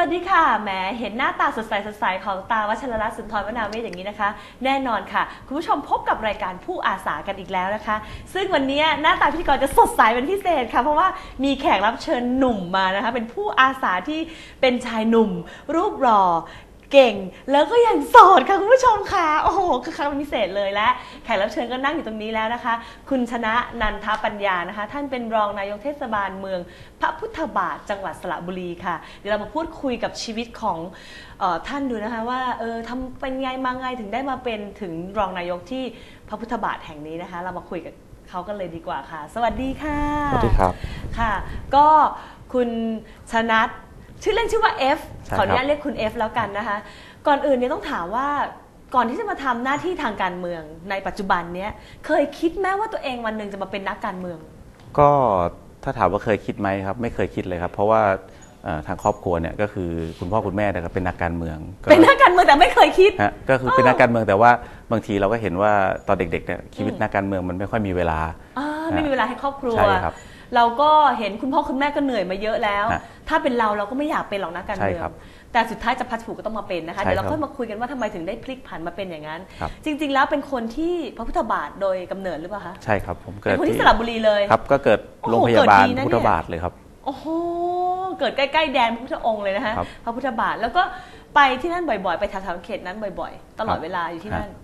วัสดีค่ะ แหม เห็นหน้าตาสดใสสดใสของตาวัชรรัตน์สุนทรวนาเวทอย่างนี้นะคะ แน่นอนค่ะ คุณผู้ชมพบกับรายการผู้อาสากันอีกแล้วนะคะ ซึ่งวันนี้หน้าตาพิธีกรจะสดใสเป็นพิเศษค่ะ เพราะว่ามีแขกรับเชิญหนุ่มมานะคะ เป็นผู้อาสาที่เป็นชายหนุ่ม รูปหล่อ เก่ง แล้วก็ยังโสดค่ะคุณผู้ชมค่ะ โอ้โหคือครั้งพิเศษเลยและแขกรับเชิญก็นั่งอยู่ตรงนี้แล้วนะคะ คุณชนะนันทปัญญานะคะ ท่านเป็นรองนายกเทศบาลเมือง พระพุทธบาทจังหวัดสระบุรีค่ะ เดี๋ยวเรามาพูดคุยกับชีวิตของเออท่านดูนะคะว่าเออทำเป็นไงมาไงถึงได้มาเป็นถึงรองนายกที่พระพุทธบาทแห่งนี้นะคะ เรามาคุยกับเขากันเลยดีกว่าค่ะ สวัสดีค่ะ สวัสดีครับ ค่ะ ก็คุณชนัท ชื่อเล่นชื่อว่า F ใช่ขออนุญาครัตบเรียกคุณ F แล้วกันนะคะ ก่อนอื่นเนี่ยต้องถามว่าก่อนที่จะมาทำหน้าที่ทางการเมืองในปัจจุบันเนี้ยเคยคิดไหมว่าตัวเองวันหนึ่งจะมาเป็นนักการเมือง ก็ถ้าถามว่าเคยคิดไหมครับ ไม่เคยคิดเลยครับ เพราะว่าเอ่อทางครอบครัวเนี่ยก็คือคุณพ่อคุณแม่เนี่ยก็เป็นนักการเมืองก็เป็นนักการเมืองแต่ไม่เคยคิด ฮะก็คือเป็นนักการเมืองแต่ว่าบางทีเราก็เห็นว่าตอนเด็กๆเนี่ยชีวิตอืมนักการเมืองมันไม่ค่อยมีเวลา อ่าไม่มีเวลาให้ครอบครัว ใช่ครับ เราก็เห็นคุณพ่อคุณแม่ก็เหนื่อยมาเยอะแล้ว ฮะถ้าเป็นเราเราก็ไม่อยากเป็นหรอกนักการเมืองใช่ครับแต่สุดท้ายจะพัดผูกก็ต้องมาเป็นนะคะใช่เดี๋ยวเราครับค่อยมาคุยกันว่าทำไมถึงได้พลิกผันมาเป็นอย่างนั้น ครับ จริง ๆ แล้วเป็นคนที่พระพุทธบาทโดยกำเนิดหรือเปล่าคะใช่ครับ ผมเกิเป็ดนคนที่สระบุรีเลย ครับก็เกิดโอ้โหโรงพยาบาลเกิดดีนะพุทธเนี่ยบาทเลยครับ โอ้โห เกิดใกล้ๆแดนพระพุทธองค์เลยนะคะครับพระพุทธบาทแล้วก็ไปที่นั่นบ่อยๆ ไปแถวๆเขตนั้นบ่อยๆ ตลอดครับ เวลาอยู่ที่นั่นฮะ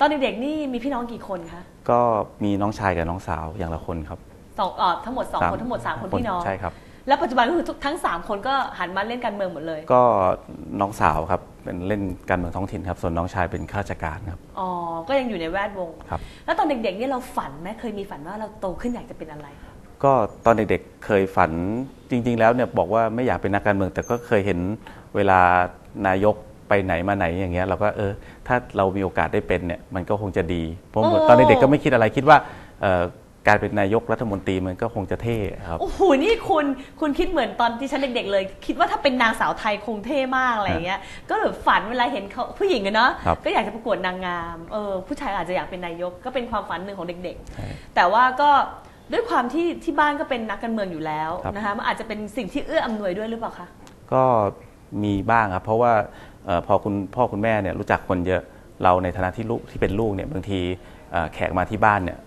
ตอนเด็กๆนี่มีพี่น้องกี่คนคะ ก็มีน้องชายกับน้องสาวอย่างละคนครับ สองเอ่อทั้งหมดสองสามคนทั้งหมดสามคนพี่น้องใช่ครับ แล้วปัจจุบันก็คือทุกทั้งสามคนก็หันมาเล่นการเมืองหมดเลย ก็น้องสาวครับเป็นเล่นการเมืองท้องถิ่นครับ ส่วนน้องชายเป็นข้าราชการครับ อ๋อ ก็ยังอยู่ในแวดวง ครับ แล้วตอนเด็กๆเนี่ยเราฝันไหมเคยมีฝันว่าเราโตขึ้นอยากจะเป็นอะไร ก็ตอนเด็กๆเคยฝันจริง ๆ แล้วเนี่ยบอกว่าไม่อยากเป็นนักการเมือง แต่ก็เคยเห็นเวลานายกไปไหนมาไหนอย่างเงี้ยเราก็เออ ถ้าเรามีโอกาสได้เป็นเนี่ยมันก็คงจะดี เพราะโอ้ตอนเด็กๆก็ไม่คิดอะไรคิดว่าเอ่อ การเป็นนายกรัฐมนตรีมันก็คงจะเท่ครับ โอ้โห นี่คุณคุณคิดเหมือนตอนที่ฉันเด็ก ๆ เลย คิดว่าถ้าเป็นนางสาวไทยคงเท่มากอะไรอย่างเงี้ย ก็แบบฝันเวลาเห็นเขาผู้หญิงอะเนาะ ครับก็อยากจะประกวดนางงาม เออ ผู้ชายอาจจะอยากเป็นนายก ก็เป็นความฝันหนึ่งของเด็ก ใช่ๆ แต่ว่าก็ด้วยความที่ที่บ้านก็เป็นนักการเมืองอยู่แล้วครับ นะคะ มันอาจจะเป็นสิ่งที่เอื้ออำนวยด้วยหรือเปล่าคะ ก็มีบ้างครับ เพราะว่าเอ่อพอคุณพ่อคุณแม่เนี่ยรู้จักคนเยอะเราในฐานะที่ลูกที่เป็นลูกเนี่ยบางทีเอ่อแขกมาที่บ้านเนี่ย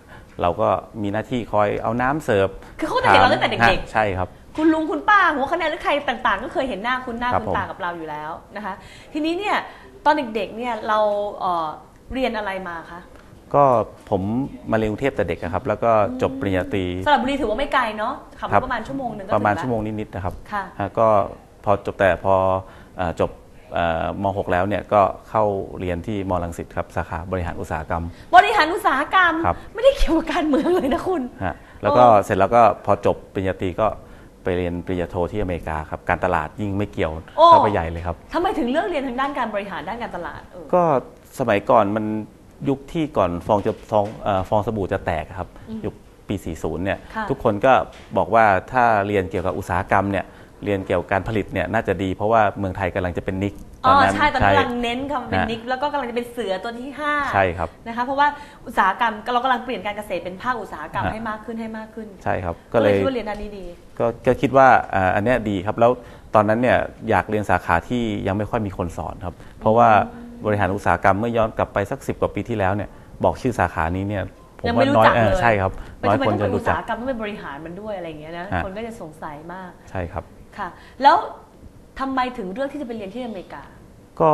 เราก็มีหน้าที่คอยเอาน้ำเสิร์ฟคือเขาจะเห็นเราตั้งแต่เด็กๆ ฮะใช่ครับ คุณลุงคุณป้าหัวคะแนนหรือใครต่างๆ ก็เคยเห็นหน้าคุณหน้าครับคุณตาผม กับเราอยู่แล้วนะคะ ทีนี้เนี่ยตอนเด็กๆเนี่ยเราเอ่อเรียนอะไรมาคะก็ผมมาเรียนกรุงเทพแต่เด็กนะครับ แล้วก็จบปริญญาตรี สระบุรีถือว่าไม่ไกลเนาะขับรครัถบ ประมาณชั่วโมงหนึ่งก็ประมาณถึงละชั่วโมงนิดๆนะครับค่ะ ฮะก็พอจบแต่พอเอ่อจบเอ่อ ม .6 แล้วเนี่ยก็เข้าเรียนที่มรังสิตครับสาขาบริหารอุตสาหกรรม บริหารอุตสาหกรรม ครับ ไม่ได้เกี่ยวกับการเมืองเลยนะคุณ ฮะแล้วก็โอ้เสร็จแล้วก็พอจบปริญญาตรีก็ไปเรียนปริญญาโทที่อเมริกาครับการตลาดยิ่งไม่เกี่ยวเข้าไปใหญ่เลยครับ ทำไมถึงเลือกเรียนทางด้านการบริหารด้านการตลาดเออ ก็สมัยก่อนมันยุคที่ก่อนฟองจะฟองเอ่อฟองสบู่จะแตกครับยุคปี 40 เนี่ยค่ะทุกคนก็บอกว่าถ้าเรียนเกี่ยวกับอุตสาหกรรมเนี่ย เรียนเกี่ยวกับการผลิตเนี่ยน่าจะดีเพราะว่าเมืองไทยกำลังจะเป็นนิกอ๋อใช่ตอนนั้นกำลังเน้นคำเป็นฮะนิกแล้วก็กำลังจะเป็นเสือตัวที่ห้าใช่ครับนะคะเพราะว่าอุตสาหกรรมเรากำลังเปลี่ยนการเกษตรเป็นภาคอุตสาหกรรมฮะ ให้มากขึ้นให้มากขึ้นใช่ครับก็เลยคิดว่าเรียนด้านนี้ดี ก็ก็คิดว่าอ่าอันเนี้ยดีครับแล้วตอนนั้นเนี่ยอยากเรียนสาขาที่ยังไม่ค่อยมีคนสอนครับ เพราะว่าบริหารอุตสาหกรรมเมื่อย้อนกลับไปสักสิกว่าปีที่แล้วเนี่ยบอกชื่อสาขานี้เนี่ยผมยังว่าไม่รู้น้อยจักเออเลย ใช่ครับเป็นน้อยทำไมคนต้องจะเป็นอุรู้ตจัสาก หกรรมต้องเป็นบริหารมันด้วยอะไรอย่างเงี้ยนะฮะ คนก็จะสงสัยมาก ใช่ครับ ค่ะ แล้วทำไมถึงเลือกที่จะไปเรียนที่อเมริกา ก็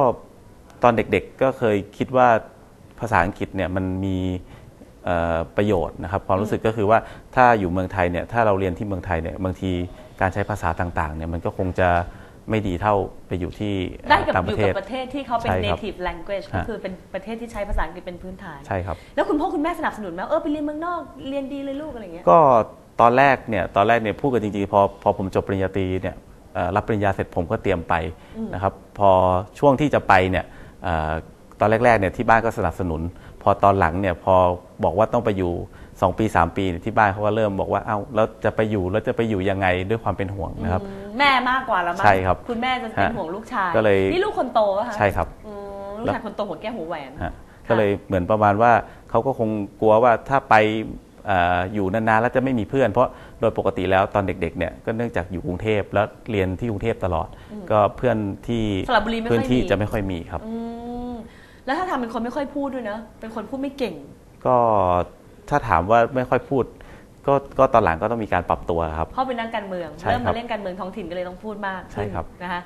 ตอนเด็กๆก็เคยคิดว่าภาษาอังกฤษเนี่ยมันมีเอ่อประโยชน์นะครับ ความรู้สึกก็คือว่าถ้าอยู่เมืองไทยเนี่ยถ้าเราเรียนที่เมืองไทยเนี่ยบางทีการใช้ภาษาต่างๆเนี่ยมันก็คงจะไม่ดีเท่าไปอยู่ที่ได้กับต่างอประยู่เทกัศ บประเทศที่เขาเป็น ใช่ครับ native language ก็ฮะ คือเป็นประเทศที่ใช้ภาษาอังกฤษเป็นพื้นฐาน ใช่ครับ แล้วคุณพ่อคุณแม่สนับสนุนไหมเออไปเรียนเมืองนอกเรียนดีเลยลูกอะไรอย่างเงี้ย ก็ ตอนแรกเนี่ยตอนแรกเนี่ยพูดกันจริงๆพอพอผมจบปริญญาตรีเนี่ยเอ่อรับปริญญาเสร็จผมก็เตรียมไปนะครับพอช่วงที่จะไปเนี่ยเอ่อตอนแรกๆเนี่ยที่บ้านก็สนับสนุน พอตอนหลังเนี่ยพอบอกว่าต้องไปอยู่ 2 ปี 3 ปีเนี่ยที่บ้านเขาก็เริ่มบอกว่าเอ้าแล้วจะไปอยู่แล้วจะไปอยู่ยังไงด้วยความเป็นห่วงนะครับอืมแม่มากกว่าแล้วมั้งใช่ครับคุณแม่จะเป็นฮะห่วงลูกชายก็เลยนี่ลูกคนโตป่ะคะใช่ครับอืมลูกชายคนโตหัวแก้วหัวแหวนฮะก็เลยเหมือนประมาณว่าเขาก็คงกลัวว่าถ้าไปเอออยู่นานๆแล้วจะไม่มีเพื่อน เพราะโดยปกติแล้วตอนเด็กๆเนี่ยก็เนื่องจากอยู่กรุงเทพแล้วเรียนที่กรุงเทพตลอด ก็เพื่อนที่สระบุรีไม่ค่อยพื้นที่มีจะไม่ค่อยมีครับอืมแล้วถ้าทำเป็นคนไม่ค่อยพูดด้วยนะ เป็นคนพูดไม่เก่ง ก็ถ้าถามว่าไม่ค่อยพูด ก็ก็ตอนหลังก็ต้องมีการปรับตัวครับเพราะเป็นนักการเมืองใช่เริ่มครัมาบเล่นการเมืองท้องถิ่นก็เลยต้องพูดมากใช่ครับขึ้นนะคะ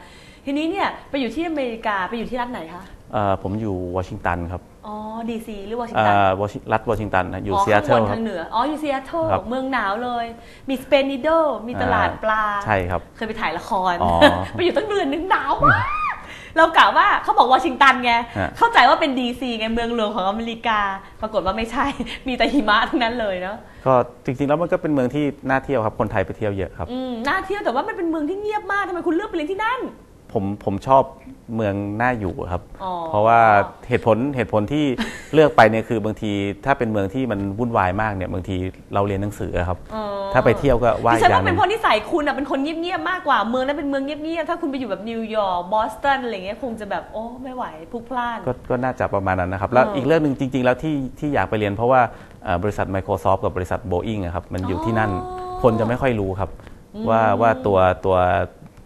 ทีนี้เนี่ยไปอยู่ที่อเมริกาไปอยู่ที่รัฐไหนคะเอ่อ ผมอยู่วอชิงตันครับ อ๋อดีซีหรือวอชิงเอ่ตันอวอชิรัฐวอชิงตันนะอยู่อ๋อซีแอตเทิข้างลบนครัทาบงเหนือ อ๋อ อยู่ซีแอตเทิลครับเมืองหนาวเลย มีสเปนนิโดมีตลาดปลา ใช่ครับ เคยไปถ่ายละครอ๋อไปอยู่ตั้งเดือนนึงหนาวมากเรากะว่าเขาบอกวอชิงตันไงฮะเข้าใจว่าเป็นดีซีไงเมืองหลวงของอเมริกา ปรากฏว่าไม่ใช่ มีแต่หิมะทั้งนั้นเลยเนาะ ก็จริงๆแล้วมันก็เป็นเมืองที่น่าเที่ยวครับ คนไทยไปเที่ยวเยอะครับอืมน่าเที่ยวแต่ว่ามันเป็นเมืองที่เงียบมากทำไมคุณเลือกไปเรียนที่นั่น ผมผมชอบเมืองน่าอยู่ครับ อ๋อ เพราะว่าเหตุผลเหตุผลที่เลือกไปเนี่ยคือบางทีถ้าเป็นเมืองที่มันวุ่นวายมากเนี่ยบางทีเราเรียนหนังสือครับอ๋อถ้าไปเที่ยวก็ว่าดิอีฉันกอย่าว่างหเป็นึ่นง เพราะนิสัยคุณอะเป็นคนเงียบๆมากกว่าเมืองนั้นเป็นเมืองเงียบๆถ้าคุณไปอยู่แบบนิวยอร์กบอสตันอะไรเงี้ยคงจะแบบโอ้ไม่ไหวพลุกพล่าน ก็ก็น่าจะประมาณนั้นนะครับ แล้วเอออีอีกเรื่องหนึ่งจริง ๆ แล้วที่ที่อยากไปเรียนเพราะว่าเอ่อบริษัท Microsoft กับบริษัท Boeing อะครับมันอยู่ที่นั่น อ๋อคนจะไม่ค่อยรู้ครับ ว่าว่าตัวตัว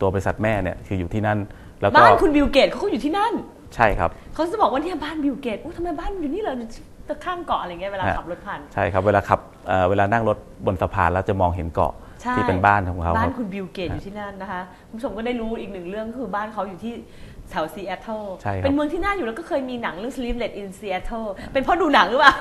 ตัวบริษัทแม่เนี่ยคืออยู่ที่นั่น แล้วก็บ้านคุณบิลเกตเขาก็อยู่ที่นั่น ใช่ครับ เขาจะบอกว่าเนี่ยบ้านบิลเกตโอ้ทำไมบ้านอยู่นี่เหรอตะข้างเกาะอะไรเงี้ยเวลาฮะ ขับรถผ่าน ใช่ครับเวลาขับเอ่อเวลานั่งรถบนสะพานแล้วจะมองเห็นเกาะใช่ ที่เป็นบ้านของเขาบ้าคนรับคุณบิลเกตอยู่ที่นั่นนะคะคุณผู้ชมก็ได้รู้อีกหนึ่งเรื่องก็คือบ้านเขาอยู่ที่แถวซีแอตเทิลใช่ครับ เป็นเมืองที่น่าอยู่แล้วก็เคยมีหนังเรื่อง Sleepless in Seattle เป็นเพราะดูหนังหรือเปล่า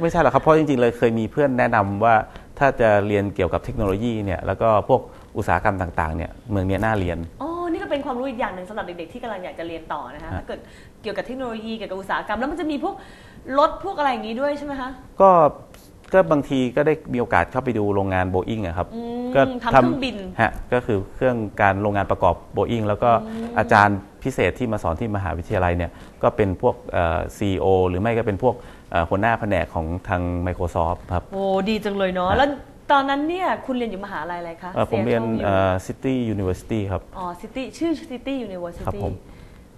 ไม่ใช่หรอกครับ เพราะจริงๆเลยเคยมีเพื่อนแนะนำว่าถ้าจะเรียนเกี่ยวกับเทคโนโลยีเนี่ยแล้วก็พวก อุตสาหกรรมต่างๆเนี่ยเมืองเนี้ยน่าเรียน อ๋อ นี่ก็เป็นความรู้อีกอย่างหนึ่งสำหรับเด็กๆที่กำลังอยากจะเรียนต่อนะคะฮะ ถ้าเกิดเกี่ยวกับเทคโนโลยีเกี่ยวกับอุตสาหกรรมแล้วมันจะมีพวกรถพวกอะไรอย่างนี้ด้วยใช่ไหมคะก็ก็บางทีก็ได้มีโอกาสเข้าไปดูโรงงานโบอิงอะครับ อืมก็ทำเครื่องบิน ฮะก็คือเครื่องการโรงงานประกอบโบอิงแล้วก็อาจารย์พิเศษที่มาสอนที่มหาวิทยาลัยเนี่ยก็เป็นพวกซีอีโอหรือไม่ก็เป็นพวกเอ่อหัวหน้าแผนกของทาง Microsoft ครับ โอ้ดีจังเลยเนาะฮะ แล้ว ตอนนั้นเนี่ยคุณเรียนอยู่มหาลัยอะไรคะ เอ่อผมเรียน Seattle เอ่อ City University ครับ อ๋อ City ชื่อ City University ครับผม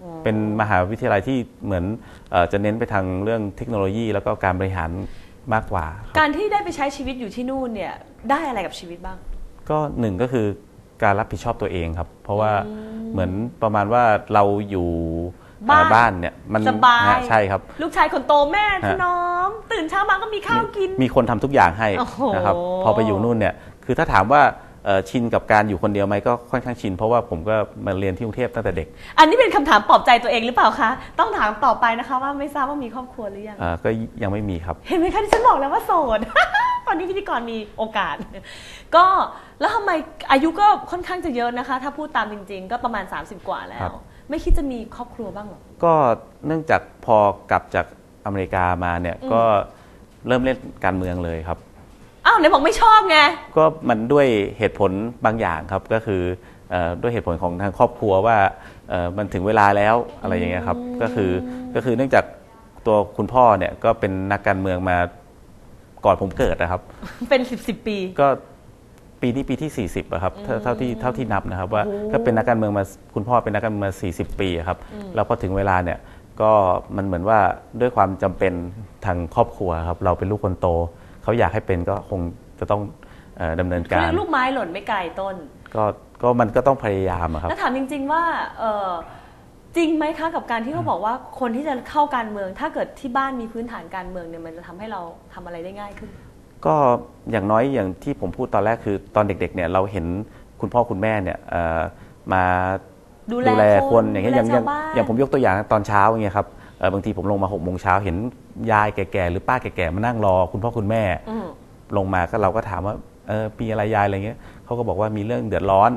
อ๋อเป็นมหาวิทยาลัยที่เหมือนเออจะเน้นไปทางเรื่องเทคโนโลยีแล้วก็การบริหารมากกว่าครับการที่ได้ไปใช้ชีวิตอยู่ที่นู่นเนี่ยได้อะไรกับชีวิตบ้าง ก็หนึ่งก็คือการรับผิดชอบตัวเองครับ เพราะว่าเหมือนประมาณว่าเราอยู่บ้านเอ่อบ้านเนี่ยมันสบาย ฮะใช่ครับ ลูกชายคนโตแม่ถฮะ นอ ม ตื่นเช้ามาก็มีข้าวกิน มีคนทำทุกอย่างให้โอ้โหนะครับพอไปอยู่นู่นเนี่ยคือถ้าถามว่าเอ่อชินกับการอยู่คนเดียวไหมก็ค่อนข้างชิน เพราะว่าผมก็มาเรียนที่กรุงเทพตั้งแต่เด็ก อันนี้เป็นคำถามปลอบใจตัวเองหรือเปล่าคะ ต้องถามต่อไปนะคะว่าไม่ทราบว่ามีครอบครัวหรือยังเอ่อก็ยังไม่มีครับ เห็นไหมคะที่ฉันบอกแล้วว่าโสด ตอนนี้พิธีกรมีโอกาส ก็แล้วทำไมอายุก็ค่อนข้างจะเยอะนะคะ ถ้าพูดตามจริง ๆ ก็ประมาณ 30 กว่าแล้ครัวบไม่คิดจะมีครอบครัวบ้างเหรอ ก็เนื่องจากพอกลับจาก อเมริกามาเนี่ยก็เริ่มเล่นการเมืองเลยครับ อ้าวไหนบอกไม่ชอบไง ก็มันด้วยเหตุผลบางอย่างครับก็คือเอ่อด้วยเหตุผลของทางครอบครัวว่าเอ่อมันถึงเวลาแล้วอะไรอย่างเงี้ยครับก็คือก็คือเนื่องจากตัวคุณพ่อเนี่ยก็เป็นนักการเมืองมาก่อนผมเกิดนะครับ เป็น10บสปี ก็ปีนี้ปีที่ 40อะครับเท่าเท่าที่เท่าที่นับนะครับว่าโอ้โหก็เป็นนักการเมืองมาคุณพ่อเป็นนักการเมืองมา 40 ปีอะครับแล้วพอถึงเวลาเนี่ย ก็มันเหมือนว่าด้วยความจำเป็นทางครอบครัวครับ เราเป็นลูกคนโต เขาอยากให้เป็นก็คงจะต้องเอ่อดำเนินเขาการเรียกลูกไม้หล่นไม่ไกลต้น ก็ก็มันก็ต้องพยายามอะครับแล้วถามจริง ๆ ว่าเออจริงไหมคะกับการที่เขาบอกว่าคนที่จะเข้าการเมือง ถ้าเกิดที่บ้านมีพื้นฐานการเมืองเนี่ยมันจะทำให้เราทำอะไรได้ง่ายขึ้น ก็อย่างน้อยอย่างที่ผมพูดตอนแรกคือตอนเด็ก ๆ เนี่ยเราเห็นคุณพ่อคุณแม่เนี่ยเอ่อมา ดูแลคนคนอย่างเงี้ยดูอแลย่างอย่างชาวบ้านอย่างผมยกตัวอย่างตอนเช้าอย่างเงี้ยครับเอ่อบางทีผมลงมาหกโมงเช้าเห็นยายแก่ๆหรือป้าแก่ๆมานั่งรอคุณพ่อคุณแม่ อืม ลงมาก็เราก็ถามว่าเออปีอะไรยายอะไรเงี้ยเขาก็บอกว่ามีเรื่องเดือดร้อน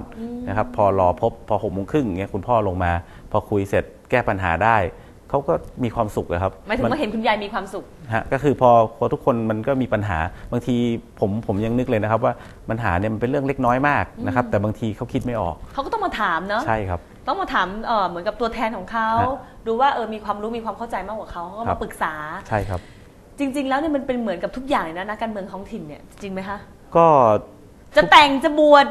นะครับพอรอพบพอหกโมงครึ่งเงี้ยคุณพ่อลงมา พอคุยเสร็จแก้ปัญหาได้เขาก็มีความสุขอะครับหมายถึงว่าเห็นคุณยายมีความสุข ฮะก็คือพอพอทุกคนมันก็มีปัญหาบางทีผมผมยังนึกเลยนะครับว่าปัญหาเนี่ยมันเป็นเรื่องเล็กน้อยมากนะครับแต่บางทีเขาคิดไม่ออกเขาก็ต้องมาถามเนาะใช่ครับ ต้องมาถามเออเหมือนกับตัวแทนของเขาฮะดูว่าเออมีความรู้มีความเข้าใจมากกว่าเขาเขาก็ครัมาบปรึกษาใช่ครับ จริง ๆ แล้วเนี่ยมันเป็นเหมือนกับทุกอย่างเลยนะนักการเมืองท้องถิ่นเนี่ยจริงไหมคะก็จะแต่งจะบวช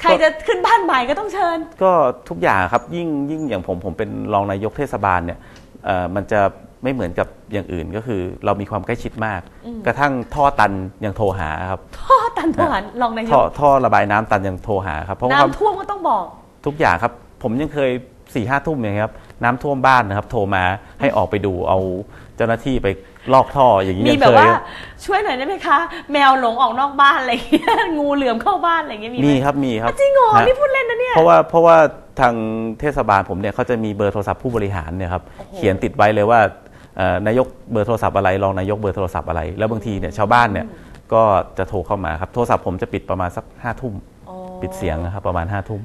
ใครจะขึ้นบ้านใหม่ก็ต้องเชิญ ก็ทุกอย่างครับยิ่งยิ่งอย่างผมผมเป็นรองนายกเทศบาลเนี่ยเอ่อมันจะไม่เหมือนกับอย่างอื่นก็คือ เรามีความใกล้ชิดมาก กระทั่งท่อตันยังโทรหาครับ ท่อตันทหารลองนายท่อกท่อระบายน้ำตันยังโทรหาครับเพราะว่าน้ำท่วมก็ต้องบอก ทุกอย่างครับ ผมยังเคยสี่ห้าทุ่มอย่างเงี้ยครับน้ำท่วมบ้านนะครับ โทรมาให้ออกไปดูเอาเจ้าหน้าที่ไปลอกท่ออย่างนี้มียังแบบเคยว่าครับช่วยหน่อยได้ไหมคะ แมวหลงออกนอกบ้านอะไรอย่างเงี้ยงูเหลือมเข้าบ้านอะไรอย่างเงี้ยมีไหมีครับมีครับจริงเหรอฮะ นี่พูดเล่นนะเนี่ย เพราะว่าเพราะว่าทางเทศบาลผมเนี่ยเขาจะมีเบอร์โทรศัพท์ผู้บริหารเนี่ยครับโอ้โหเขียนติดไว้เลยว่าเอ่อนายกเบอร์โทรศัพท์อะไรรองนายกเบอร์โทรศัพท์อะไร แล้วบางทีเนี่ยชาวบ้านเนี่ยก็จะโทรเข้ามาครับโทรศัพท์ผมจะปิดประมาณสักห้าทุ่มอ๋อ ปิดเสียงนะครับประมาณห้าทุ่ม